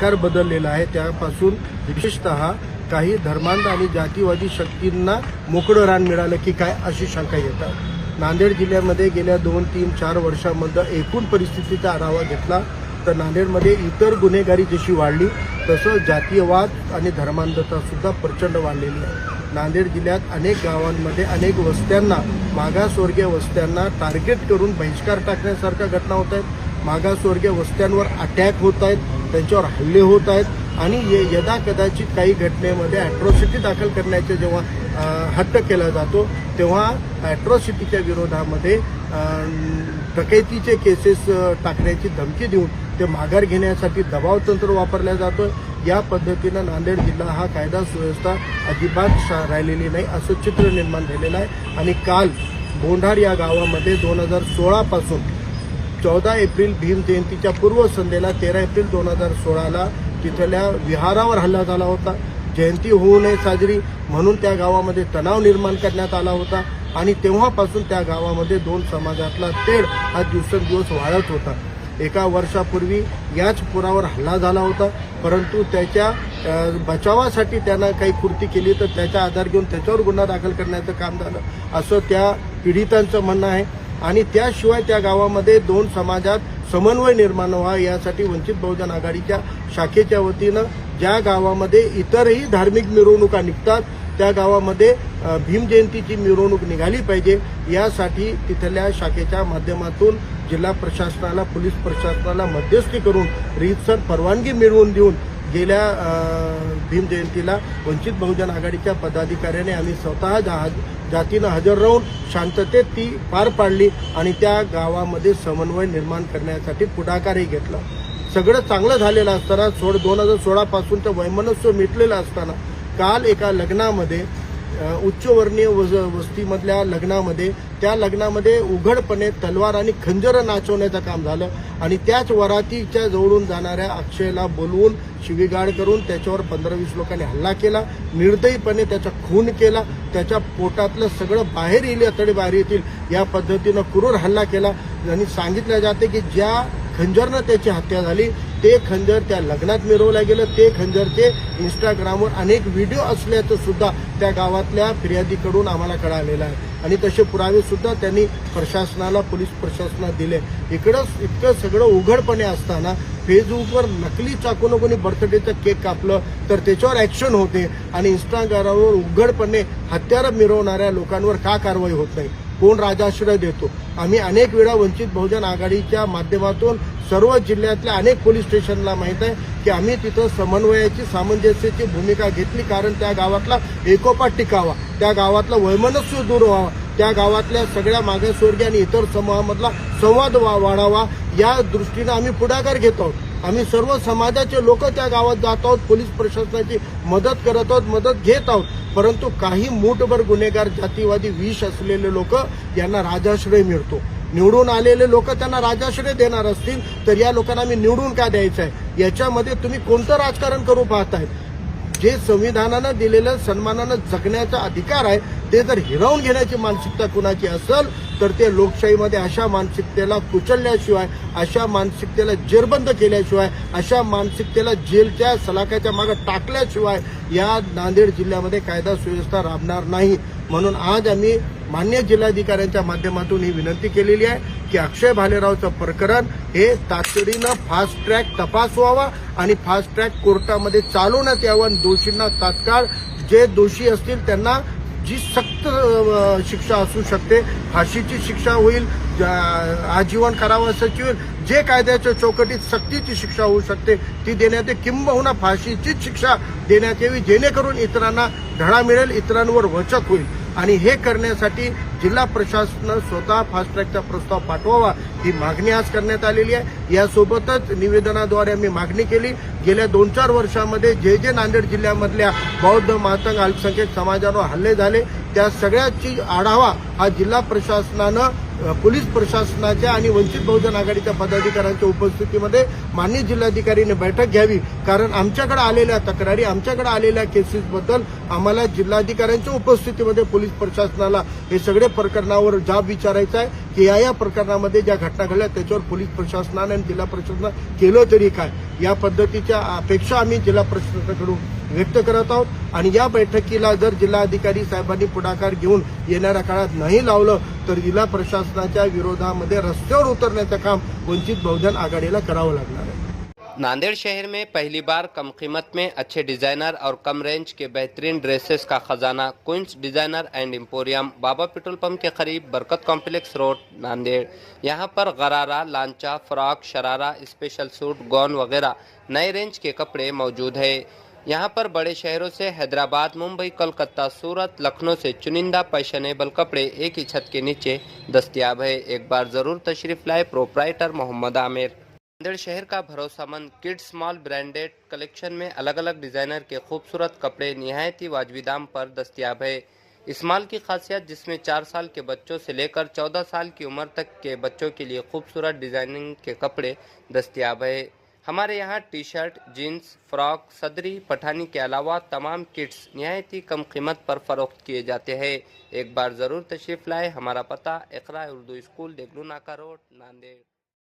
सरकार बदललेलं आहे. त्यापासून विशेषतः काही धर्मांध आणि जातीवादी शक्तींना मोकळं रान मिळालं की काय अशी शंका येतात. नांदेड जिल्ह्यामध्ये गेल्या दोन तीन चार वर्षामध्ये एकूण परिस्थितीचा आढावा घेतला तर नांदेडमध्ये इतर गुन्हेगारी जशी वाढली तसं जातीयवाद आणि धर्मांधता सुद्धा प्रचंड वाढलेली आहे. नांदेड जिल्ह्यात अनेक गावांमध्ये अनेक वस्त्यांना मागासवर्गीय वस्त्यांना टार्गेट करून बहिष्कार टाकण्यासारख्या घटना होत आहेत. मागासवर्गीय वस्त्यांवर अटॅक होत आहेत. त्यांच्यावर हल्ले होत आहेत. आणि ये यदा कदाचित काही घटनेमध्ये ॲट्रॉसिटी दाखल करण्याचे जेव्हा हट्ट केला जातो तेव्हा ॲट्रॉसिटीच्या विरोधामध्ये डकैतीचे केसेस टाकण्याची धमकी देऊन ते माघार घेण्यासाठी दबाव तंत्र वापरल्या जातो. या पद्धतीनं नांदेड जिल्हा हा कायदा सुव्यवस्था अजिबात शा- राहिलेली नाही असं चित्र निर्माण झालेलं आहे. आणि काल बोंढार या गावामध्ये दोन हजार सोळापासून चौदा एप्रिल भीम जयंतीच्या पूर्वसंध्येला तेरा एप्रिल दोन हजार सोळाला तिथल्या विहारावर हल्ला झाला होता. जयंती होऊ नये साजरी म्हणून त्या गावामध्ये तणाव निर्माण करण्यात आला होता आणि तेव्हापासून त्या गावामध्ये दोन समाजातला तेढ हा दिवसेंदिवस वाढत होता. एका वर्षापूर्वी याच पुरावर हल्ला झाला होता परंतु त्याच्या बचावासाठी त्यांना काही कृती केली तर त्याचा आधार घेऊन त्याच्यावर गुन्हा दाखल करण्याचं काम झालं. असं त्या पीडितांचं म्हणणं आहे. आणि त्याशिवाय त्या गावामध्ये दोन समाजात समन्वय निर्माण व्हा यासाठी वंचित बहुजन आघाडीच्या शाखेच्या वतीनं ज्या गावामध्ये इतरही धार्मिक मिरवणुका निघतात त्या गावामध्ये भीम जयंतीची मिरवणूक निघाली पाहिजे यासाठी तिथल्या शाखेच्या माध्यमातून जिल्हा प्रशासनाला पोलीस प्रशासनाला मध्यस्थी करून रीतसर परवानगी मिळवून देऊन गेल्या भीमजयंतीला भीम जयंतीला वंचित बहुजन आघाडीच्या पदाधिकाऱ्याने आम्ही स्वतः जा जातीनं हजर राहून शांततेत ती पार पाडली आणि त्या गावामध्ये समन्वय निर्माण करण्यासाठी पुढाकारही घेतला. सगळं चांगलं झालेलं असताना सोड दोन हजार सोळापासून तर वैमनस्व मिटलेलं असताना काल एका लग्नामध्ये उच्चवर्णीय वज वस्तीमधल्या लग्नामध्ये त्या लग्नामध्ये उघडपणे तलवार आणि खंजर नाचवण्याचं काम झालं आणि त्याच वरातीच्या जवळून जाणाऱ्या अक्षयला बोलवून शिवीगाळ करून त्याच्यावर पंधरा वीस लोकांनी हल्ला केला निर्दयीपणे त्याचा खून केला त्याच्या पोटातलं सगळं बाहेर येईल अतडे बाहेर येतील या पद्धतीनं क्रूर हल्ला केला. आणि सांगितलं जाते की ज्या खंजरनं त्याची हत्या झाली ते खंजर त्या लग्नात मिरवलं गेलं ते खंजरचे इंस्टाग्रामवर अनेक व्हिडिओ असल्याचं सुद्धा त्या गावातल्या फिर्यादीकडून आम्हाला कळालेलं आहे. आणि तसे पुरावे सुद्धा त्यांनी प्रशासनाला पोलीस प्रशासनात दिले. इकडं इतकं सगळं उघडपणे असताना फेसबुकवर नकली चाकून कोणी बर्थडेचं केक कापलं तर त्याच्यावर ॲक्शन होते. आणि इंस्टाग्रामवर उघडपणे हत्यारं मिरवणाऱ्या लोकांवर का कारवाई होत नाही? कोण राजाश्रय देतो. आम्ही अनेक वेळा वंचित बहुजन आघाडीच्या माध्यमातून सर्व जिल्ह्यातल्या अनेक पोलीस स्टेशनला माहीत आहे की आम्ही तिथं समन्वयाची सामंजस्याची भूमिका घेतली कारण त्या गावातला एकोपा टिकावा त्या गावातला वैमनस्य दूर व्हावा त्या गावातल्या सगळ्या मागासवर्गीय आणि इतर समूहामधला संवाद वा- वाढावा या दृष्टीनं आम्ही पुढाकार घेत आहोत. आम्ही सर्व समाजाचे लोक त्या गावात जात आहोत पोलीस प्रशासनाची मदत करत आहोत मदत घेत आहोत. परंतु काही मूठभर गुन्हेगार जातीवादी विष असलेले लोक यांना राजाश्रय मिळतो. निवडून आलेले लोक त्यांना राजाश्रय देणार असतील तर या लोकांना आम्ही निवडून का द्यायचं आहे? याच्यामध्ये तुम्ही कोणतं राजकारण करू पाहताय? जे संविधानानं दिलेलं सन्मानानं जगण्याचा अधिकार आहे ते जर हिरावून घेण्याची मानसिकता कुणाची असेल तर ते लोकशाहीमध्ये अशा मानसिकतेला कुचलल्याशिवाय अशा मानसिकतेला जेरबंद केल्याशिवाय अशा मानसिकतेला जेलच्या सलाख्याच्या मागे टाकल्याशिवाय या नांदेड जिल्ह्यामध्ये कायदा सुव्यवस्था राबणार नाही. म्हणून आज आम्ही मान्य जिल्हाधिकाऱ्यांच्या माध्यमातून ही विनंती केलेली आहे की अक्षय भालेरावचं प्रकरण हे तातडीनं फास्ट ट्रॅक तपास व्हावा आणि फास्ट ट्रॅक कोर्टामध्ये चालवण्यात यावं दोषींना तात्काळ जे दोषी असतील त्यांना जी सक्त शिक्षा असू शकते फाशीची शिक्षा होईल आजीवन कारावासाची होईल जे कायद्याच्या चौकटीत सक्तीची शिक्षा होऊ शकते ती देण्यात येईल. किंबहुना फाशीचीच शिक्षा देण्यात यावी जेणेकरून इतरांना धडा मिळेल इतरांवर वचक होईल. आणि हे करण्यासाठी जिल्हा प्रशासनानं स्वतः फास्ट ट्रॅकचा प्रस्ताव पाठवावा ही मागणी आज करण्यात आलेली आहे. यासोबतच निवेदनाद्वारे आम्ही मागणी केली. गेल्या दोन चार वर्षामध्ये जे जे नांदेड जिल्ह्यामधल्या बौद्ध मातंग अल्पसंख्याक समाजावर हल्ले झाले त्या सगळ्याची आढावा हा जिल्हा प्रशासनानं पोलीस प्रशासनाच्या आणि वंचित बहुजन आघाडीच्या पदाधिकाऱ्यांच्या उपस्थितीमध्ये मान्य जिल्हाधिकारीने बैठक घ्यावी. कारण आमच्याकडे आलेल्या तक्रारी आमच्याकडे आलेल्या केसेसबद्दल आम्हाला जिल्हाधिकाऱ्यांच्या उपस्थितीमध्ये पोलीस प्रशासनाला हे सगळे प्रकरणावर जाब विचारायचा आहे. या या प्रकरणामध्ये ज्या घटना घडल्या त्याच्यावर पोलीस प्रशासनाने आणि जिल्हा प्रशासनानं केलं तरी काय? या पद्धतीच्या अपेक्षा आम्ही जिल्हा प्रशासनाकडून व्यक्त करत आहोत. आणि या बैठकीला जर जिल्हाधिकारी साहेबांनी पुढाकार घेऊन येणाऱ्या काळात नाही लावलं तर जिल्हा प्रशासनाच्या विरोधामध्ये रस्त्यावर उतरण्याचं काम वंचित बहुजन आघाडीला करावं लागणार नांदेड़ शहर में पहली बार कम कीमत में अच्छे डिज़ाइनर और कम रेंज के बेहतरीन ड्रेसेस का खजाना queens designer and emporium Baba petrol pump के करीब बरकत कॉम्प्लेक्स रोड, नांदेड़। यहाँ पर gharara, lancha, frock, sharara, special suit, gown वगैरह नए रेंज के कपड़े मौजूद है। यहाँ पर बड़े शहरों से हैदराबाद, मुंबई कोलकाता सूरत, लखनऊ से चुनिंदा फैशनेबल कपड़े एक ही छत के नीचे दस्तियाब है। एक बार ज़रूर तशरीफ़ लाए प्रोपराइटर मोहम्मद आमिर। नांदेड़ शहर का भरोसामंद किड्स मॉल ब्रांडेड कलेक्शन में अलग अलग डिज़ाइनर के खूबसूरत कपड़े निहायती वाजबी दाम पर दस्तियाब है। इस माल की खासियत, जिसमें चार साल के बच्चों से लेकर चौदह साल की उम्र तक के बच्चों के लिए खूबसूरत डिज़ाइनिंग के कपड़े दस्तियाब है। हमारे यहाँ टी शर्ट जीन्स, फ्रॉक, सदरी, पठानी के अलावा तमाम किट्स निहायती कम कीमत पर फरोख्त किए जाते हैं। एक बार ज़रूर तशरीफ़ लाए, हमारा पता इकरा उर्दू स्कूल देगलू नाका रोड, नांदेड़।